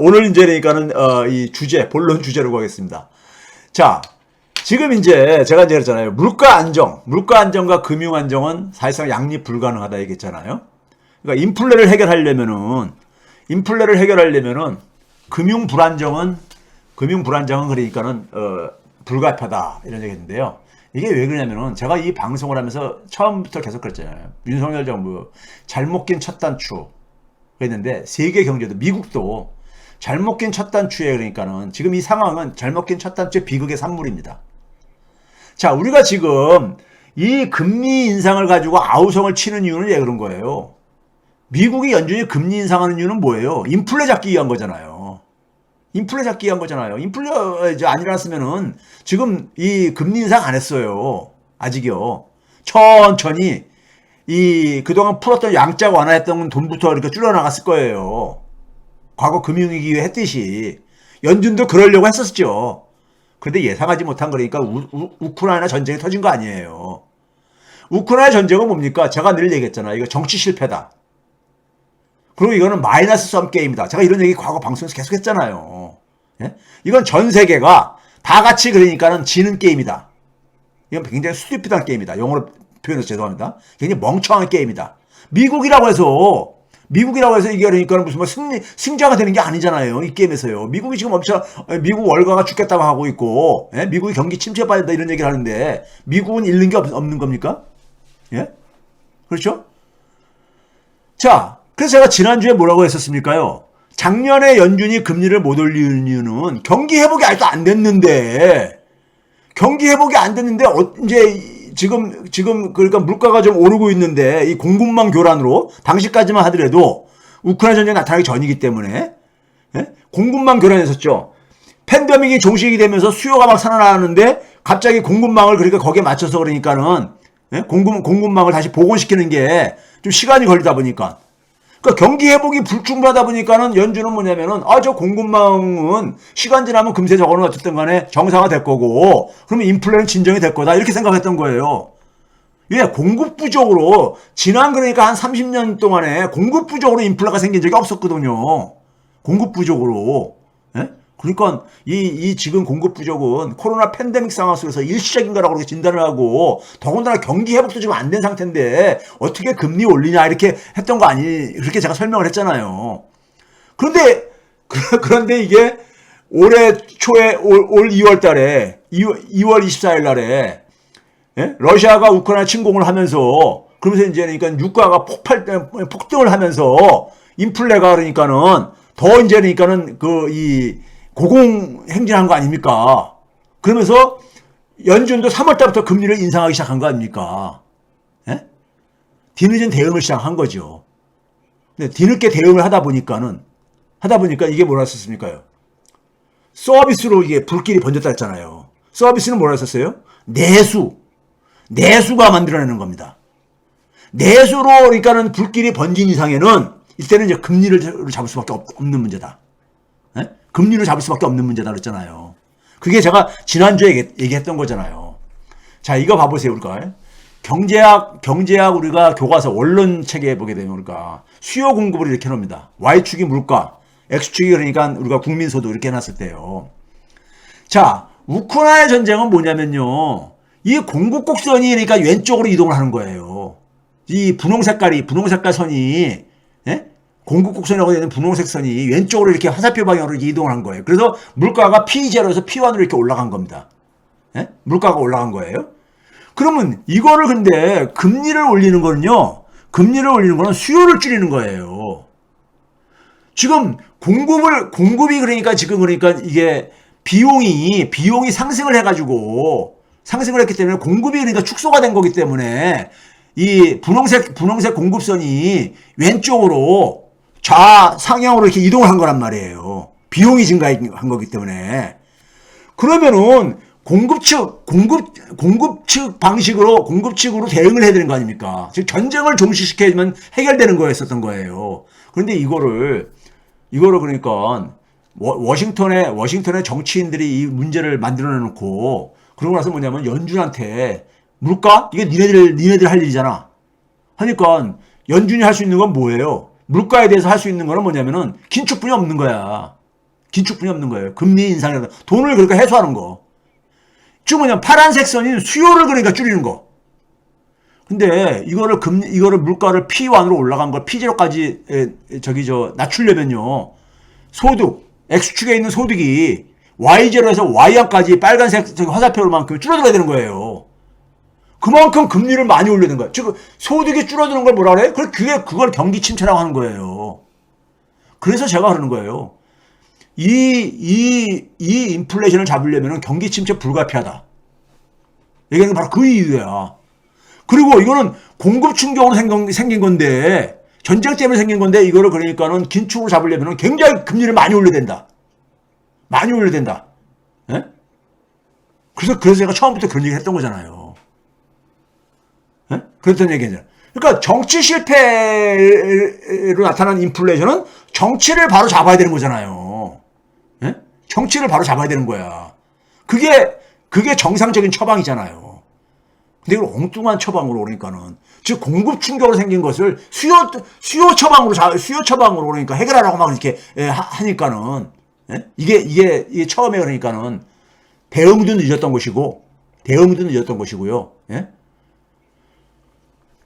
오늘 이제 그러니까는 어, 이 주제 본론 주제로 가겠습니다. 자, 지금 이제 제가 이제 그랬잖아요. 물가 안정, 물가 안정과 금융 안정은 사실상 양립 불가능하다 얘기했잖아요. 그러니까 인플레를 해결하려면은 인플레를 해결하려면은 금융 불안정은 금융 불안정은 그러니까는 어, 불가피하다 이런 얘기했는데요. 이게 왜 그러냐면은 제가 이 방송을 하면서 처음부터 계속 그랬잖아요. 윤석열 정부 잘못 낀 첫 단추 그랬는데 세계 경제도 미국도 잘못 낀 첫 단추에 그러니까는 지금 이 상황은 잘못 낀 첫 단추의 비극의 산물입니다. 자, 우리가 지금 이 금리 인상을 가지고 아우성을 치는 이유는 왜 그런 거예요? 미국이 연준이 금리 인상하는 이유는 뭐예요? 인플레 잡기 위한 거잖아요. 인플레 잡기 위한 거잖아요. 인플레 이제 안 일어났으면은 지금 이 금리 인상 안 했어요. 아직요. 천천히 이 그동안 풀었던 양자 완화했던 돈부터 이렇게 줄여나갔을 거예요. 과거 금융위기 에 했듯이 연준도 그러려고 했었죠. 그런데 예상하지 못한 거니까 우, 우, 우크라이나 전쟁이 터진 거 아니에요. 우크라이나 전쟁은 뭡니까? 제가 늘 얘기했잖아요. 이거 정치 실패다. 그리고 이거는 마이너스 썸 게임이다. 제가 이런 얘기 과거 방송에서 계속 했잖아요. 예? 이건 전 세계가 다 같이 그러니까는 지는 게임이다. 이건 굉장히 스튜피드한 게임이다. 영어로 표현해서 죄송합니다. 굉장히 멍청한 게임이다. 미국이라고 해서 미국이라고 해서 그러니까 무슨 뭐 승리 승자가 되는 게 아니잖아요. 이 게임에서요. 미국이 지금 엄청 미국 월가가 죽겠다고 하고 있고, 예? 미국이 경기 침체받다 이런 얘기를 하는데 미국은 잃는 게 없, 없는 겁니까? 예? 그렇죠? 자, 그래서 제가 지난주에 뭐라고 했었습니까요? 작년에 연준이 금리를 못 올리는 이유는 경기 회복이 아직도 안 됐는데 경기 회복이 안 됐는데 어, 이제 지금 지금 그러니까 물가가 좀 오르고 있는데 이 공급망 교란으로 당시까지만 하더라도 우크라이나 전쟁이 나타나기 전이기 때문에 예? 공급망 교란했었죠. 팬데믹이 종식이 되면서 수요가 막 살아나는데 갑자기 공급망을 그러니까 거기에 맞춰서 그러니까는 예? 공급 공급망을 다시 복원시키는 게 좀 시간이 걸리다 보니까 그러니까 경기 회복이 불충분하다 보니까는 연준은 뭐냐면은 아 저 공급망은 시간 지나면 금세 저거는 어쨌든 간에 정상화 될 거고 그러면 인플레는 진정이 될 거다 이렇게 생각했던 거예요. 예, 공급 부족으로 지난 그러니까 한 30년 동안에 공급 부족으로 인플레가 생긴 적이 없었거든요. 공급 부족으로. 예? 그러니까 이, 이 지금 공급 부족은 코로나 팬데믹 상황 속에서 일시적인 거라고 그렇게 진단을 하고 더군다나 경기 회복도 지금 안 된 상태인데 어떻게 금리 올리냐 이렇게 했던 거 아니 그렇게 제가 설명을 했잖아요. 그런데 그- 그런데 이게 올해 초에 올, 올 2월 달에 2월, 2월 24일 날에 예? 러시아가 우크라이나 침공을 하면서 그러면서 이제 그러니까 유가가 폭발 폭등을 하면서 인플레가 그러니까는 더 이제 그러니까는 그 이 고공 행진한 거 아닙니까? 그러면서 연준도 3월 달부터 금리를 인상하기 시작한 거 아닙니까? 예? 뒤늦은 대응을 시작한 거죠. 근데 뒤늦게 대응을 하다 보니까는 하다 보니까 이게 뭐라 했었습니까요? 서비스로 이게 불길이 번졌다 했잖아요. 서비스는 뭐라 했었어요? 내수. 내수가 만들어내는 겁니다. 내수로 그러니까는 불길이 번진 이상에는 이때는 이제 금리를 잡을 수밖에 없, 는 문제다. 예? 금리를 잡을 수밖에 없는 문제다 그랬잖아요. 그게 제가 지난주에 얘기, 얘기했던 거잖아요. 자, 이거 봐보세요, 우리가. 경제학, 경제학 우리가 교과서 원론 책에 보게 되면 우리가 수요 공급을 이렇게 해놓습니다. Y축이 물가, X축이 그러니까 우리가 국민소득 이렇게 해놨을 때요. 자, 우크라이나 전쟁은 뭐냐면요. 이 공급 곡선이 그러니까 왼쪽으로 이동을 하는 거예요. 이 분홍 색깔이, 분홍 색깔 선이, 예? 공급 곡선이라고 되는 분홍색 선이 왼쪽으로 이렇게 화살표 방향으로 이동을 한 거예요. 그래서 물가가 P0에서 P1으로 이렇게 올라간 겁니다. 예? 물가가 올라간 거예요. 그러면 이거를 근데 금리를 올리는 거는요. 금리를 올리는 거는 수요를 줄이는 거예요. 지금 공급을 공급이 그러니까 지금 그러니까 이게 비용이 비용이 상승을 해가지고 상승을 했기 때문에 공급이 그러니까 축소가 된 거기 때문에 이 분홍색 분홍색 공급선이 왼쪽으로 좌 상향으로 이렇게 이동을 한 거란 말이에요. 비용이 증가한 거기 때문에 그러면은 공급 측 공급 공급 측 방식으로 공급 측으로 대응을 해야 되는 거 아닙니까? 즉 전쟁을 종식시켜야만 해결되는 거였었던 거예요. 그런데 이거를 이거를 그러니까 워- 워싱턴의 워싱턴의 정치인들이 이 문제를 만들어 놓고 그러고 나서 뭐냐면 연준한테 물가 이게 니네들 니네들 할 일이잖아. 하니까 연준이 할 수 있는 건 뭐예요? 물가에 대해서 할 수 있는 거는 뭐냐면은 긴축분이 없는 거야. 긴축분이 없는 거예요. 금리 인상이라도 돈을 그러니까 해소하는 거. 쭉 뭐냐 파란색 선이 수요를 그러니까 줄이는 거. 근데 이거를 금 이거를 물가를 P1으로 올라간 걸 P0까지 에, 저기 저 낮추려면요. 소득 X축에 있는 소득이 Y0에서 Y1까지 빨간색 저기 화살표만큼 줄어들어야 되는 거예요. 그만큼 금리를 많이 올리는 거예요. 즉 소득이 줄어드는 걸 뭐라 그래? 그 그게 그걸 경기 침체라고 하는 거예요. 그래서 제가 그러는 거예요. 이, 이, 이 인플레이션을 잡으려면 경기 침체 불가피하다. 얘기하는 게 바로 그 이유야. 그리고 이거는 공급 충격으로 생긴, 생긴 건데, 전쟁 때문에 생긴 건데, 이거를 그러니까는 긴축으로 잡으려면 굉장히 금리를 많이 올려야 된다. 많이 올려야 된다. 예? 그래서, 그래서 제가 처음부터 그런 얘기 했던 거잖아요. 예? 그랬던 얘기잖아요. 그러니까 정치 실패로 나타난 인플레이션은 정치를 바로 잡아야 되는 거잖아요. 예? 정치를 바로 잡아야 되는 거야. 그게 그게 정상적인 처방이잖아요. 근데 이걸 엉뚱한 처방으로 그러니까는 즉 공급 충격으로 생긴 것을 수요 수요 처방으로 자, 수요 처방으로 그러니까 해결하라고 막 이렇게 예, 하, 니까는 예? 이게 이게 이게 처음에 그러니까는 대응도 늦었던 것이고 대응도 늦었던 것이고요. 예?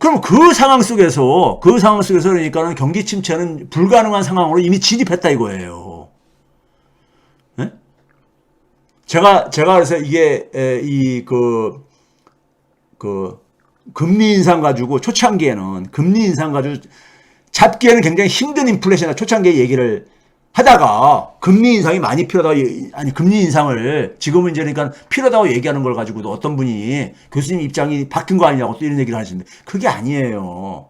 그럼 그 상황 속에서 그 상황 속에서 그러니까는 경기 침체는 불가능한 상황으로 이미 진입했다 이거예요. 예? 제가 제가 그래서 이게 이그 그 금리 인상 가지고 초창기에는 금리 인상 가지고 잡기에는 굉장히 힘든 인플레이션이나 초창기에 얘기를 하다가 금리 인상이 많이 필요하다고 아니 금리 인상을 지금은 이제 그러니까 필요하다고 얘기하는 걸 가지고도 어떤 분이 교수님 입장이 바뀐 거 아니냐고 또 이런 얘기를 하시는데 그게 아니에요.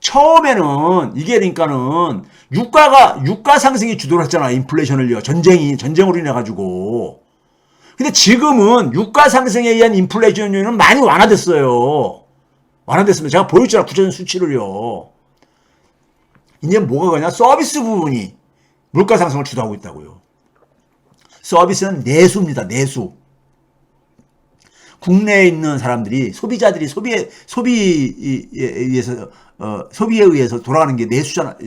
처음에는 이게 그러니까는 유가가 유가 상승이 주도를 했잖아 인플레이션을요 전쟁이 전쟁으로 인해 가지고 근데 지금은 유가 상승에 의한 인플레이션 요인은 많이 완화됐어요. 완화됐습니다. 제가 보여줬잖아 구체적인 수치를요. 이제 뭐가 그냐 서비스 부분이 물가 상승을 주도하고 있다고요. 서비스는 내수입니다. 내수. 국내에 있는 사람들이 소비자들이 소비에 소비에 의해서 어, 소비에 의해서 돌아가는 게 내수잖아.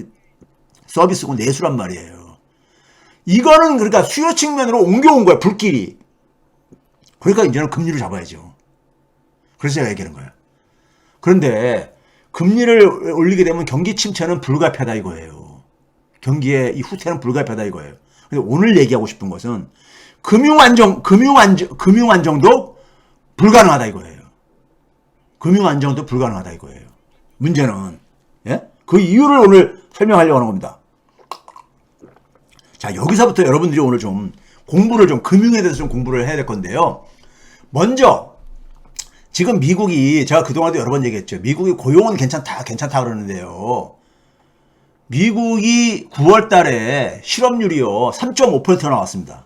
서비스고 내수란 말이에요. 이거는 그러니까 수요 측면으로 옮겨온 거야 불길이. 그러니까 이제는 금리를 잡아야죠. 그래서 제가 얘기하는 거예요. 그런데 금리를 올리게 되면 경기 침체는 불가피하다 이거예요. 경기의 이 후퇴는 불가피하다 이거예요. 근데 오늘 얘기하고 싶은 것은 금융 안정, 금융 안정, 금융 안정도 불가능하다 이거예요. 금융 안정도 불가능하다 이거예요. 문제는 예? 그 이유를 오늘 설명하려고 하는 겁니다. 자 여기서부터 여러분들이 오늘 좀 공부를 좀 금융에 대해서 좀 공부를 해야 될 건데요. 먼저 지금 미국이 제가 그동안도 여러 번 얘기했죠. 미국이 고용은 괜찮다 괜찮다 그러는데요. 미국이 9월 달에 실업률이요. 3.5% 나왔습니다.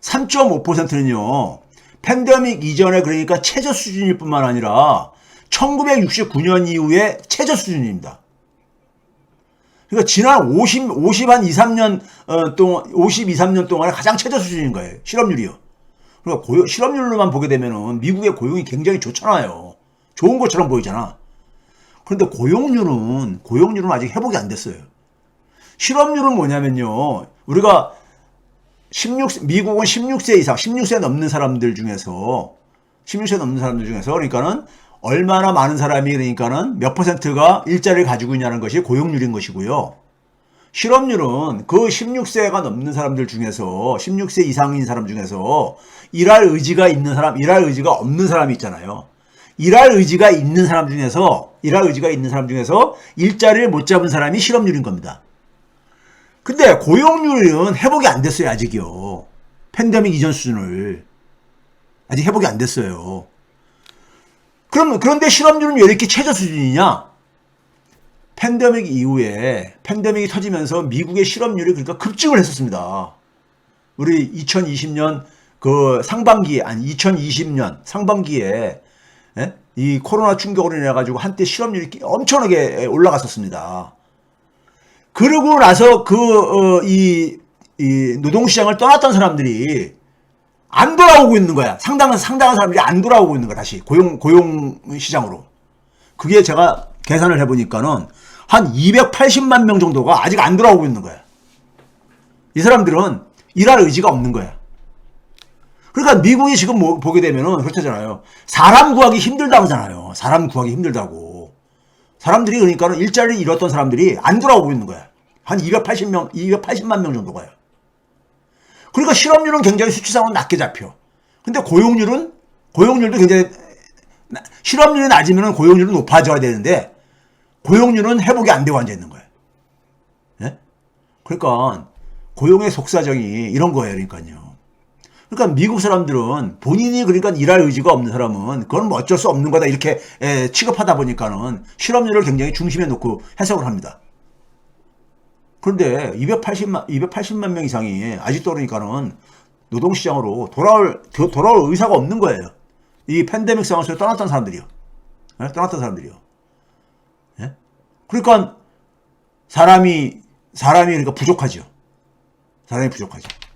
3.5%는요. 팬데믹 이전에 그러니까 최저 수준일 뿐만 아니라 1969년 이후에 최저 수준입니다. 그러니까 지난 50, 50 한 2, 3년 어, 동안, 50, 2, 3년 동안에 가장 최저 수준인 거예요. 실업률이요. 그러니까 고용, 실업률로만 보게 되면은 미국의 고용이 굉장히 좋잖아요. 좋은 것처럼 보이잖아. 그런데 고용률은, 고용률은 아직 회복이 안 됐어요. 실업률은 뭐냐면요. 우리가 16, 미국은 16세 이상, 16세 넘는 사람들 중에서, 16세 넘는 사람들 중에서, 그러니까는 얼마나 많은 사람이 그러니까는 몇 퍼센트가 일자리를 가지고 있냐는 것이 고용률인 것이고요. 실업률은 그 16세가 넘는 사람들 중에서 16세 이상인 사람 중에서 일할 의지가 있는 사람, 일할 의지가 없는 사람이 있잖아요. 일할 의지가 있는 사람 중에서 일할 의지가 있는 사람 중에서 일자리를 못 잡은 사람이 실업률인 겁니다. 근데 고용률은 회복이 안 됐어요, 아직이요. 팬데믹 이전 수준을 아직 회복이 안 됐어요. 그럼 그런데 실업률은 왜 이렇게 최저 수준이냐? 팬데믹 이후에 팬데믹이 터지면서 미국의 실업률이 그러니까 급증을 했었습니다. 우리 2020년 그 상반기에 아니 2020년 상반기에 예? 이 코로나 충격으로 인해 가지고 한때 실업률이 엄청나게 올라갔었습니다. 그러고 나서 그이 어, 이 노동시장을 떠났던 사람들이 안 돌아오고 있는 거야. 상당한 상당한 사람들이 안 돌아오고 있는 거야 다시 고용 고용 시장으로. 그게 제가 계산을 해보니까는 한 280만 명 정도가 아직 안 돌아오고 있는 거야. 이 사람들은 일할 의지가 없는 거야. 그러니까 미국이 지금 뭐- 보게 되면은 그렇다잖아요. 사람 구하기 힘들다고 하잖아요. 사람 구하기 힘들다고. 사람들이 그러니까는 일자리를 잃었던 사람들이 안 돌아오고 있는 거야. 한 280명, 280만 명 정도가요. 그러니까 실업률은 굉장히 수치상으로 낮게 잡혀. 근데 고용률은 고용률도 굉장히 나- 실업률이 낮으면 고용률은 높아져야 되는데 고용률은 회복이 안 되고 앉아 있는 거예요. 예? 그러니까 고용의 속사정이 이런 거예요. 그러니까요. 그러니까 미국 사람들은 본인이 그러니까 일할 의지가 없는 사람은 그건 뭐 어쩔 수 없는 거다 이렇게 에, 취급하다 보니까는 실업률을 굉장히 중심에 놓고 해석을 합니다. 그런데 280만 280만 명 이상이 아직도 그러니까는 노동시장으로 돌아올 도- 돌아올 의사가 없는 거예요. 이 팬데믹 상황 속에 떠났던 사람들이요. 예? 떠났던 사람들이요. 예? 그러니까 사람이 사람이 그러니까 부족하죠. 사람이 부족하죠.